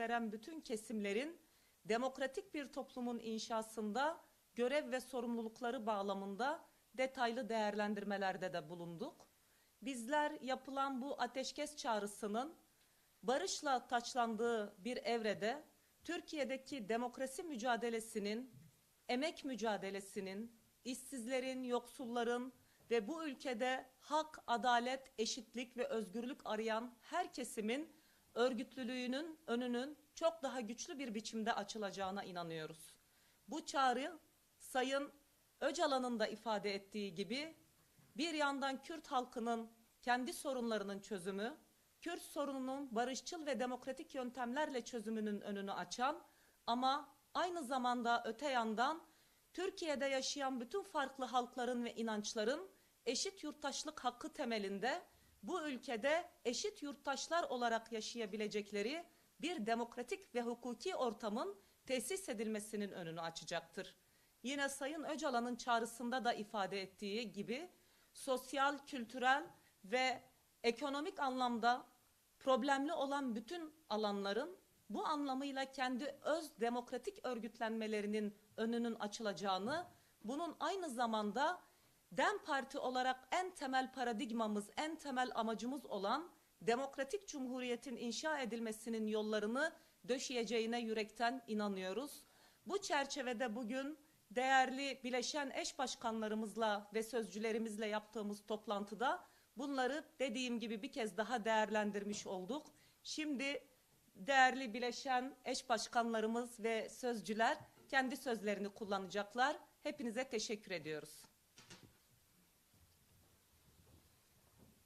veren bütün kesimlerin demokratik bir toplumun inşasında görev ve sorumlulukları bağlamında detaylı değerlendirmelerde de bulunduk. Bizler yapılan bu ateşkes çağrısının barışla taçlandığı bir evrede Türkiye'deki demokrasi mücadelesinin, emek mücadelesinin, işsizlerin, yoksulların ve bu ülkede hak, adalet, eşitlik ve özgürlük arayan her kesimin örgütlülüğünün önünün çok daha güçlü bir biçimde açılacağına inanıyoruz. Bu çağrı Sayın Öcalan'ın da ifade ettiği gibi bir yandan Kürt halkının kendi sorunlarının çözümü, Kürt sorununun barışçıl ve demokratik yöntemlerle çözümünün önünü açan ama aynı zamanda öte yandan Türkiye'de yaşayan bütün farklı halkların ve inançların eşit yurttaşlık hakkı temelinde bu ülkede eşit yurttaşlar olarak yaşayabilecekleri bir demokratik ve hukuki ortamın tesis edilmesinin önünü açacaktır. Yine Sayın Öcalan'ın çağrısında da ifade ettiği gibi sosyal, kültürel ve ekonomik anlamda problemli olan bütün alanların bu anlamıyla kendi öz demokratik örgütlenmelerinin önünün açılacağını, bunun aynı zamanda DEM Parti olarak en temel paradigmamız, en temel amacımız olan demokratik cumhuriyetin inşa edilmesinin yollarını döşeyeceğine yürekten inanıyoruz. Bu çerçevede bugün değerli bileşen eş başkanlarımızla ve sözcülerimizle yaptığımız toplantıda bunları dediğim gibi bir kez daha değerlendirmiş olduk. Şimdi değerli bileşen eş başkanlarımız ve sözcüler kendi sözlerini kullanacaklar. Hepinize teşekkür ediyoruz.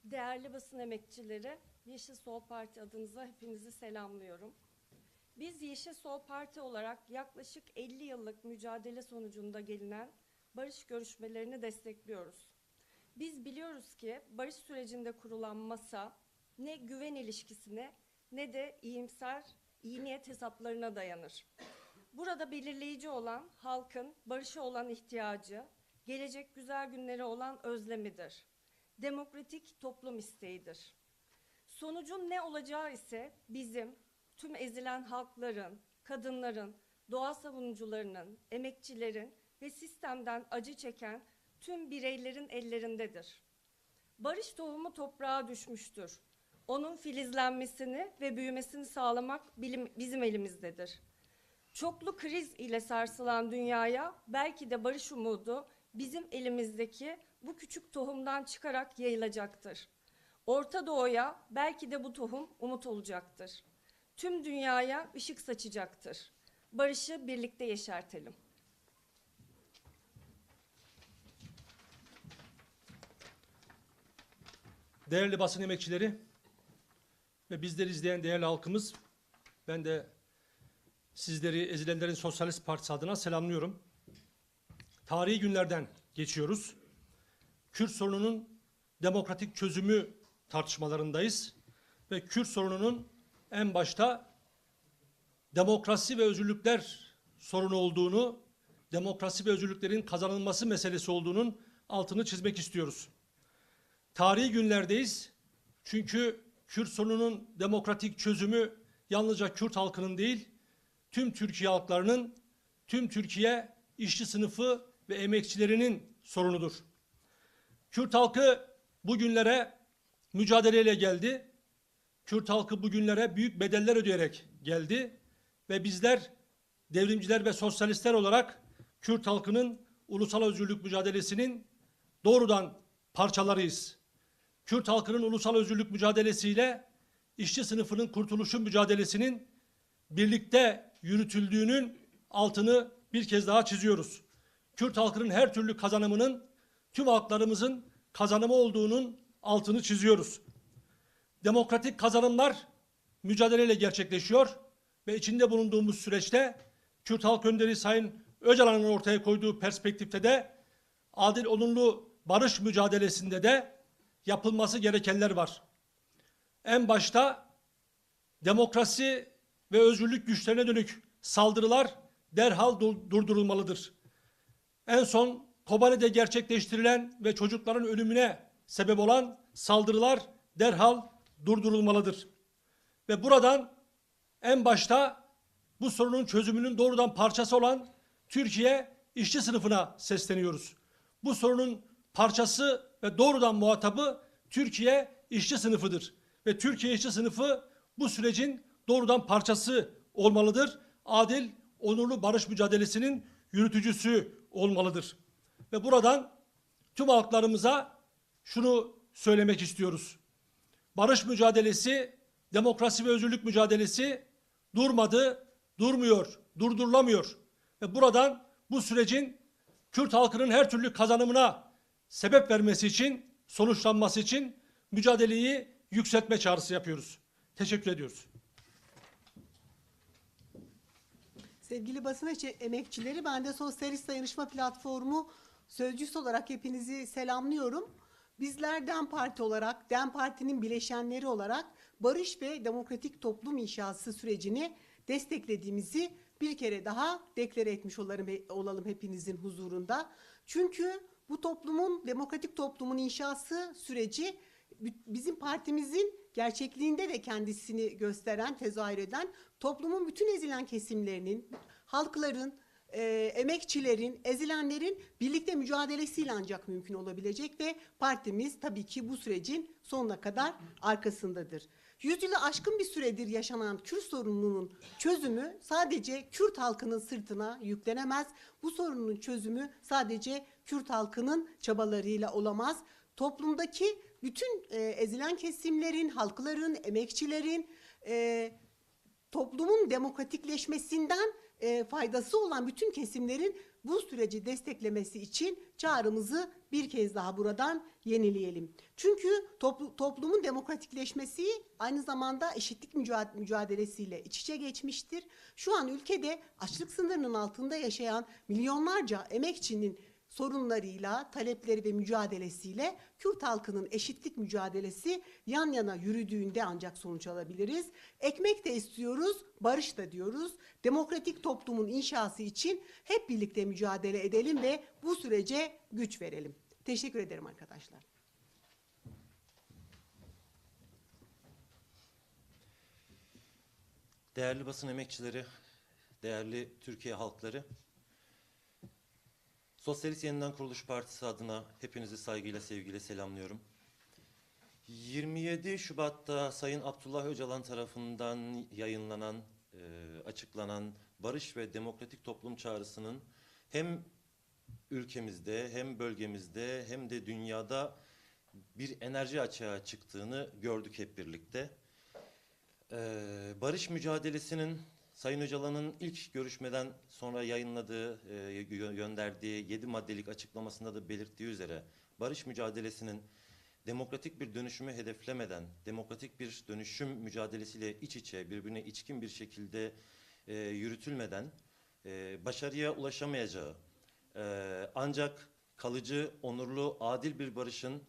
Değerli basın emekçileri, Yeşil Sol Parti adınıza hepinizi selamlıyorum. Biz Yeşil Sol Parti olarak yaklaşık 50 yıllık mücadele sonucunda gelinen barış görüşmelerini destekliyoruz. Biz biliyoruz ki barış sürecinde kurulan masa ne güven ilişkisine ne de iyimser, iyi niyet hesaplarına dayanır. Burada belirleyici olan halkın barışa olan ihtiyacı, gelecek güzel günlere olan özlemidir. Demokratik toplum isteğidir. Sonucun ne olacağı ise bizim tüm ezilen halkların, kadınların, doğa savunucularının, emekçilerin ve sistemden acı çeken tüm bireylerin ellerindedir. Barış tohumu toprağa düşmüştür. Onun filizlenmesini ve büyümesini sağlamak bizim elimizdedir. Çoklu kriz ile sarsılan dünyaya belki de barış umudu bizim elimizdeki bu küçük tohumdan çıkarak yayılacaktır. Orta Doğu'ya belki de bu tohum umut olacaktır. Tüm dünyaya ışık saçacaktır. Barışı birlikte yeşertelim. Değerli basın emekçileri ve bizleri izleyen değerli halkımız, ben de sizleri Ezilenlerin Sosyalist Partisi adına selamlıyorum. Tarihi günlerden geçiyoruz. Kürt sorununun demokratik çözümü tartışmalarındayız ve Kürt sorununun en başta demokrasi ve özgürlükler sorunu olduğunu, demokrasi ve özgürlüklerin kazanılması meselesi olduğunun altını çizmek istiyoruz. Tarihi günlerdeyiz. Çünkü Kürt sorununun demokratik çözümü yalnızca Kürt halkının değil, tüm Türkiye halklarının, tüm Türkiye işçi sınıfı ve emekçilerinin sorunudur. Kürt halkı bugünlere mücadeleyle geldi. Kürt halkı bugünlere büyük bedeller ödeyerek geldi ve bizler devrimciler ve sosyalistler olarak Kürt halkının ulusal özgürlük mücadelesinin doğrudan parçalarıyız. Kürt halkının ulusal özgürlük mücadelesiyle işçi sınıfının kurtuluşu mücadelesinin birlikte yürütüldüğünün altını bir kez daha çiziyoruz. Kürt halkının her türlü kazanımının tüm halklarımızın kazanımı olduğunun altını çiziyoruz. Demokratik kazanımlar mücadeleyle gerçekleşiyor ve içinde bulunduğumuz süreçte Kürt halk önderi Sayın Öcalan'ın ortaya koyduğu perspektifte de adil olumlu barış mücadelesinde de yapılması gerekenler var. En başta demokrasi ve özgürlük güçlerine dönük saldırılar derhal dur- durdurulmalıdır. En son Kobani'de gerçekleştirilen ve çocukların ölümüne sebep olan saldırılar derhal durdurulmalıdır. Ve buradan en başta bu sorunun çözümünün doğrudan parçası olan Türkiye işçi sınıfına sesleniyoruz. Bu sorunun parçası ve doğrudan muhatabı Türkiye işçi sınıfıdır. Ve Türkiye işçi sınıfı bu sürecin doğrudan parçası olmalıdır. Adil, onurlu barış mücadelesinin yürütücüsü olmalıdır. Ve buradan tüm halklarımıza şunu söylemek istiyoruz. Barış mücadelesi, demokrasi ve özgürlük mücadelesi durmadı, durmuyor, durdurulamıyor. Ve buradan bu sürecin Kürt halkının her türlü kazanımına sebep vermesi için, sonuçlanması için mücadeleyi yükseltme çağrısı yapıyoruz. Teşekkür ediyoruz. Sevgili basın eçe- emekçileri, ben de Sosyalist Dayanışma Platformu sözcüsü olarak hepinizi selamlıyorum. Bizler DEM Parti olarak, DEM Parti'nin bileşenleri olarak barış ve demokratik toplum inşası sürecini desteklediğimizi bir kere daha deklare etmiş olalım, hepinizin huzurunda. Çünkü bu toplumun, demokratik toplumun inşası süreci bi- bizim partimizin gerçekliğinde de kendisini gösteren, tezahür eden toplumun bütün ezilen kesimlerinin, halkların, e, emekçilerin, ezilenlerin birlikte mücadelesiyle ancak mümkün olabilecek ve partimiz tabii ki bu sürecin sonuna kadar arkasındadır. Yüzyılı aşkın bir süredir yaşanan Kürt sorununun çözümü sadece Kürt halkının sırtına yüklenemez. Bu sorunun çözümü sadece Kürt halkının çabalarıyla olamaz. Toplumdaki bütün e, ezilen kesimlerin, halkların, emekçilerin, e, toplumun demokratikleşmesinden e, faydası olan bütün kesimlerin bu süreci desteklemesi için çağrımızı bir kez daha buradan yenileyelim. Çünkü toplu- toplumun demokratikleşmesi aynı zamanda eşitlik mücad- mücadelesiyle iç içe geçmiştir. Şu an ülkede açlık sınırının altında yaşayan milyonlarca emekçinin sorunlarıyla, talepleri ve mücadelesiyle Kürt halkının eşitlik mücadelesi yan yana yürüdüğünde ancak sonuç alabiliriz. Ekmek de istiyoruz, barış da diyoruz. Demokratik toplumun inşası için hep birlikte mücadele edelim ve bu sürece güç verelim. Teşekkür ederim arkadaşlar. Değerli basın emekçileri, değerli Türkiye halkları, Sosyalist Yeniden Kuruluş Partisi adına hepinizi saygıyla, sevgiyle selamlıyorum. 27 Şubat'ta Sayın Abdullah Öcalan tarafından yayınlanan, e, açıklanan barış ve demokratik toplum çağrısının hem ülkemizde hem bölgemizde hem de dünyada bir enerji açığa çıktığını gördük hep birlikte. Ee, barış mücadelesinin Sayın Öcalan'ın ilk görüşmeden sonra yayınladığı, e, gö- gönderdiği 7 maddelik açıklamasında da belirttiği üzere barış mücadelesinin demokratik bir dönüşümü hedeflemeden, demokratik bir dönüşüm mücadelesiyle iç içe, birbirine içkin bir şekilde e, yürütülmeden e, başarıya ulaşamayacağı, ancak kalıcı, onurlu, adil bir barışın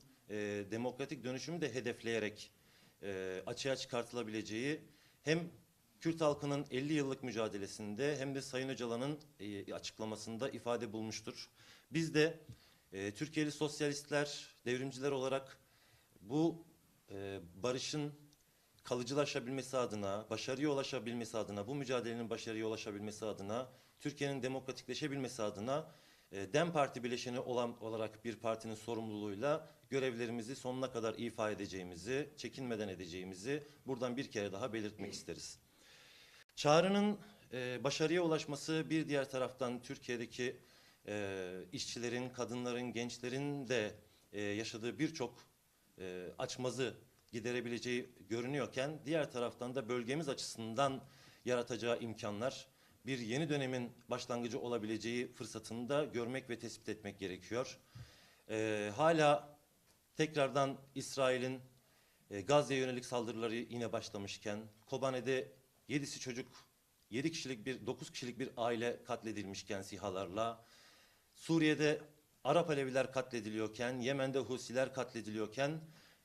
demokratik dönüşümü de hedefleyerek açığa çıkartılabileceği hem Kürt halkının 50 yıllık mücadelesinde hem de Sayın Öcalan'ın e, açıklamasında ifade bulmuştur. Biz de e, Türkiye'li sosyalistler, devrimciler olarak bu e, barışın kalıcılaşabilmesi adına, başarıya ulaşabilmesi adına, bu mücadelenin başarıya ulaşabilmesi adına, Türkiye'nin demokratikleşebilmesi adına DEM Parti bileşeni olan olarak bir partinin sorumluluğuyla görevlerimizi sonuna kadar ifa edeceğimizi, çekinmeden edeceğimizi buradan bir kere daha belirtmek isteriz. Çağrının e, başarıya ulaşması bir diğer taraftan Türkiye'deki e, işçilerin, kadınların, gençlerin de e, yaşadığı birçok e, açmazı giderebileceği görünüyorken diğer taraftan da bölgemiz açısından yaratacağı imkanlar bir yeni dönemin başlangıcı olabileceği fırsatını da görmek ve tespit etmek gerekiyor. E, hala tekrardan İsrail'in e, Gazze'ye yönelik saldırıları yine başlamışken Kobane'de 7'si çocuk, 7 kişilik bir 9 kişilik bir aile katledilmişken sihalarla Suriye'de Arap Aleviler katlediliyorken, Yemen'de Husiler katlediliyorken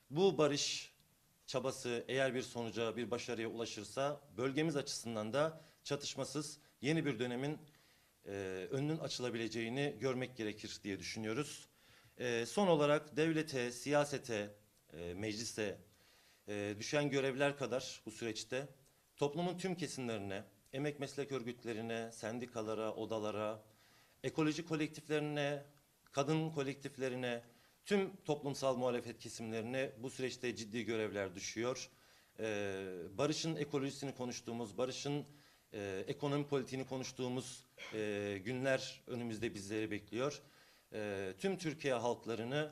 bu barış çabası eğer bir sonuca, bir başarıya ulaşırsa bölgemiz açısından da çatışmasız yeni bir dönemin e, önünün açılabileceğini görmek gerekir diye düşünüyoruz. E, son olarak devlete, siyasete, e, meclise e, düşen görevler kadar bu süreçte toplumun tüm kesimlerine, emek meslek örgütlerine, sendikalara, odalara, ekoloji kolektiflerine, kadın kolektiflerine, tüm toplumsal muhalefet kesimlerine bu süreçte ciddi görevler düşüyor. Ee, barışın ekolojisini konuştuğumuz, barışın e, ekonomi politiğini konuştuğumuz e, günler önümüzde bizleri bekliyor. E, tüm Türkiye halklarını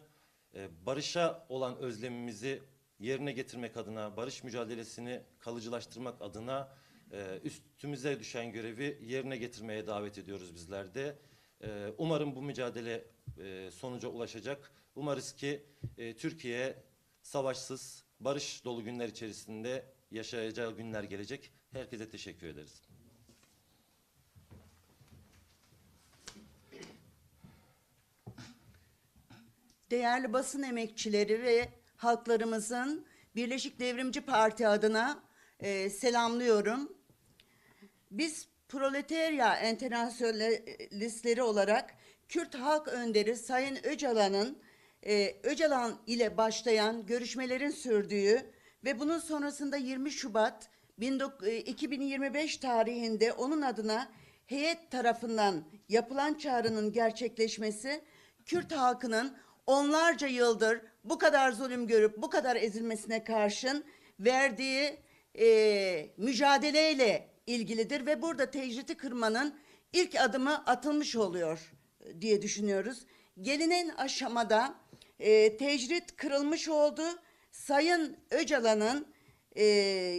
e, barışa olan özlemimizi yerine getirmek adına, barış mücadelesini kalıcılaştırmak adına e, üstümüze düşen görevi yerine getirmeye davet ediyoruz bizler de. E, umarım bu mücadele e, sonuca ulaşacak. Umarız ki e, Türkiye savaşsız, barış dolu günler içerisinde yaşayacağı günler gelecek. Herkese teşekkür ederiz. değerli basın emekçileri ve halklarımızın Birleşik Devrimci Parti adına e, selamlıyorum. Biz proletarya enternasyonalistleri olarak Kürt halk önderi Sayın Öcalan'ın e, Öcalan ile başlayan görüşmelerin sürdüğü ve bunun sonrasında 20 Şubat 19 e, 2025 tarihinde onun adına heyet tarafından yapılan çağrının gerçekleşmesi Kürt halkının onlarca yıldır bu kadar zulüm görüp bu kadar ezilmesine karşın verdiği e, mücadeleyle ilgilidir ve burada tecriti kırmanın ilk adımı atılmış oluyor e, diye düşünüyoruz. Gelinen aşamada e, tecrit kırılmış oldu. Sayın Öcalan'ın e,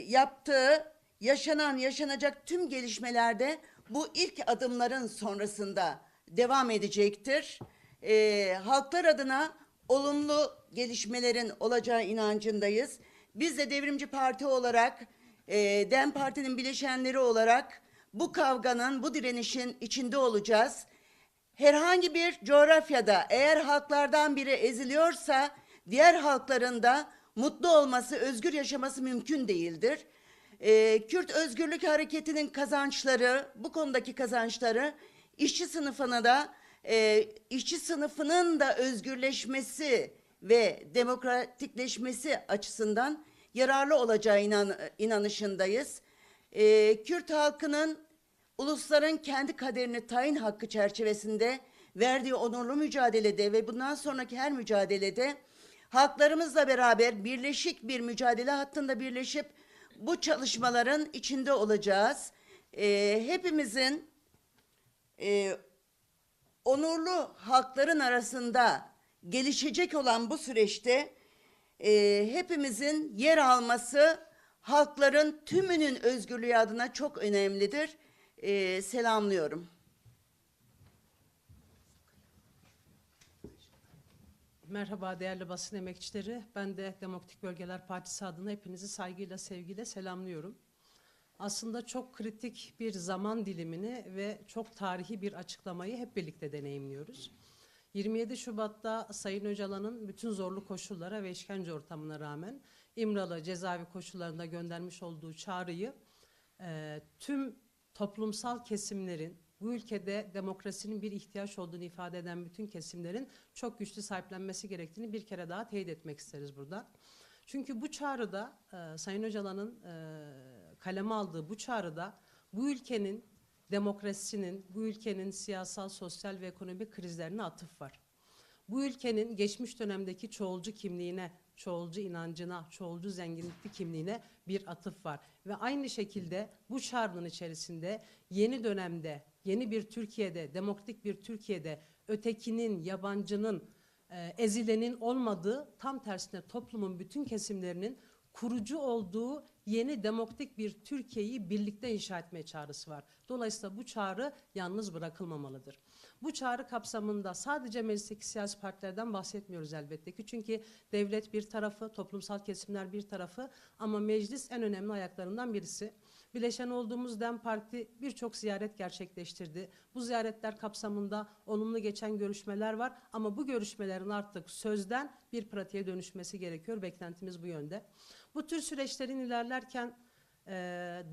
yaptığı yaşanan yaşanacak tüm gelişmelerde bu ilk adımların sonrasında devam edecektir. E, halklar adına olumlu gelişmelerin olacağı inancındayız. Biz de Devrimci Parti olarak, e, DEM Parti'nin bileşenleri olarak bu kavganın, bu direnişin içinde olacağız. Herhangi bir coğrafyada eğer halklardan biri eziliyorsa diğer halkların da mutlu olması, özgür yaşaması mümkün değildir. Ee, Kürt Özgürlük Hareketi'nin kazançları, bu konudaki kazançları işçi sınıfına da e, işçi sınıfının da özgürleşmesi ve demokratikleşmesi açısından yararlı olacağı inan, inanışındayız. Ee, Kürt halkının ulusların kendi kaderini tayin hakkı çerçevesinde verdiği onurlu mücadelede ve bundan sonraki her mücadelede halklarımızla beraber birleşik bir mücadele hattında birleşip bu çalışmaların içinde olacağız. Ee, hepimizin e, onurlu halkların arasında gelişecek olan bu süreçte e, hepimizin yer alması halkların tümünün özgürlüğü adına çok önemlidir. E, selamlıyorum. Merhaba değerli basın emekçileri. Ben de Demokratik Bölgeler Partisi adına hepinizi saygıyla, sevgiyle selamlıyorum. Aslında çok kritik bir zaman dilimini ve çok tarihi bir açıklamayı hep birlikte deneyimliyoruz. 27 Şubat'ta Sayın Öcalan'ın bütün zorlu koşullara ve işkence ortamına rağmen İmralı cezaevi koşullarında göndermiş olduğu çağrıyı e, tüm toplumsal kesimlerin, bu ülkede demokrasinin bir ihtiyaç olduğunu ifade eden bütün kesimlerin çok güçlü sahiplenmesi gerektiğini bir kere daha teyit etmek isteriz burada. Çünkü bu çağrıda e, Sayın Öcalan'ın e, kaleme aldığı bu çağrıda bu ülkenin demokrasinin, bu ülkenin siyasal, sosyal ve ekonomik krizlerine atıf var. Bu ülkenin geçmiş dönemdeki çoğulcu kimliğine, çoğulcu inancına, çoğulcu zenginlikli kimliğine bir atıf var. Ve aynı şekilde bu çağrının içerisinde yeni dönemde, yeni bir Türkiye'de, demokratik bir Türkiye'de ötekinin, yabancının, e, ezilenin olmadığı, tam tersine toplumun bütün kesimlerinin kurucu olduğu yeni demokratik bir Türkiye'yi birlikte inşa etmeye çağrısı var. Dolayısıyla bu çağrı yalnız bırakılmamalıdır. Bu çağrı kapsamında sadece meclisteki siyasi partilerden bahsetmiyoruz elbette ki. Çünkü devlet bir tarafı, toplumsal kesimler bir tarafı ama meclis en önemli ayaklarından birisi. Bileşen olduğumuz DEM Parti birçok ziyaret gerçekleştirdi. Bu ziyaretler kapsamında olumlu geçen görüşmeler var ama bu görüşmelerin artık sözden bir pratiğe dönüşmesi gerekiyor. Beklentimiz bu yönde. Bu tür süreçlerin ilerlerken e,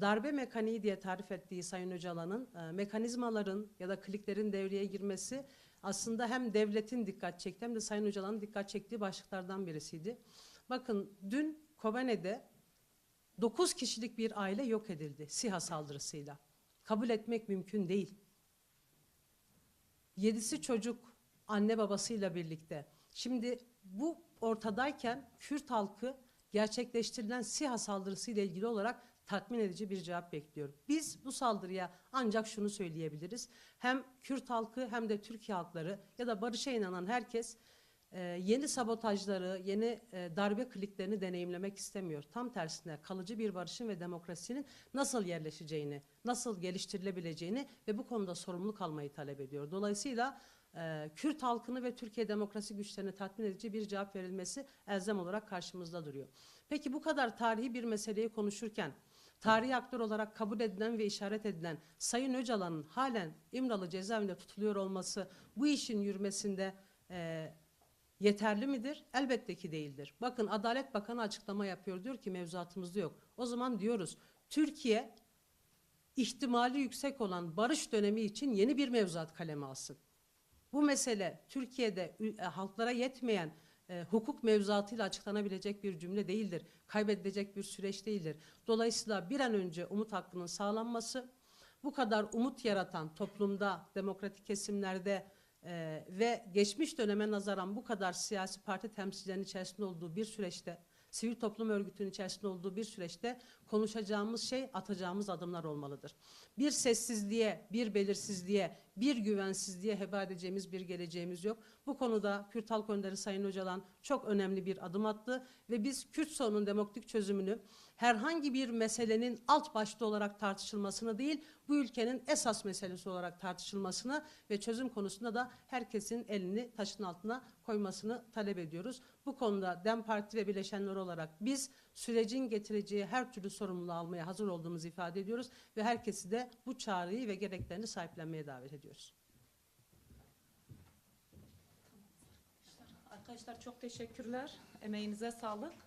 darbe mekaniği diye tarif ettiği Sayın Öcalan'ın e, mekanizmaların ya da kliklerin devreye girmesi aslında hem devletin dikkat çekti hem de Sayın Öcalan'ın dikkat çektiği başlıklardan birisiydi. Bakın dün Kobane'de 9 kişilik bir aile yok edildi SİHA saldırısıyla. Kabul etmek mümkün değil. Yedisi çocuk anne babasıyla birlikte. Şimdi bu ortadayken Kürt halkı gerçekleştirilen SİHA saldırısıyla ilgili olarak tatmin edici bir cevap bekliyor. Biz bu saldırıya ancak şunu söyleyebiliriz. Hem Kürt halkı hem de Türkiye halkları ya da barışa inanan herkes e, yeni sabotajları, yeni e, darbe kliklerini deneyimlemek istemiyor. Tam tersine kalıcı bir barışın ve demokrasinin nasıl yerleşeceğini, nasıl geliştirilebileceğini ve bu konuda sorumluluk almayı talep ediyor. Dolayısıyla e, Kürt halkını ve Türkiye demokrasi güçlerini tatmin edici bir cevap verilmesi elzem olarak karşımızda duruyor. Peki bu kadar tarihi bir meseleyi konuşurken tarihi aktör olarak kabul edilen ve işaret edilen Sayın Öcalan'ın halen İmralı cezaevinde tutuluyor olması bu işin yürümesinde e, yeterli midir? Elbette ki değildir. Bakın Adalet Bakanı açıklama yapıyor diyor ki mevzuatımızda yok. O zaman diyoruz Türkiye ihtimali yüksek olan barış dönemi için yeni bir mevzuat kaleme alsın. Bu mesele Türkiye'de e, halklara yetmeyen e, hukuk mevzuatıyla açıklanabilecek bir cümle değildir. Kaybedilecek bir süreç değildir. Dolayısıyla bir an önce umut hakkının sağlanması, bu kadar umut yaratan toplumda, demokratik kesimlerde e, ve geçmiş döneme nazaran bu kadar siyasi parti temsilcilerinin içerisinde olduğu bir süreçte, sivil toplum örgütünün içerisinde olduğu bir süreçte konuşacağımız şey atacağımız adımlar olmalıdır. Bir sessizliğe, bir belirsizliğe, bir güvensizliğe heba edeceğimiz bir geleceğimiz yok. Bu konuda Kürt Halk Önderi Sayın Öcalan çok önemli bir adım attı ve biz Kürt sorunun demokratik çözümünü herhangi bir meselenin alt başta olarak tartışılmasını değil, bu ülkenin esas meselesi olarak tartışılmasını ve çözüm konusunda da herkesin elini taşın altına koymasını talep ediyoruz. Bu konuda DEM Parti ve bileşenler olarak biz sürecin getireceği her türlü sorumluluğu almaya hazır olduğumuzu ifade ediyoruz ve herkesi de bu çağrıyı ve gereklerini sahiplenmeye davet ediyoruz. Arkadaşlar çok teşekkürler. Emeğinize sağlık.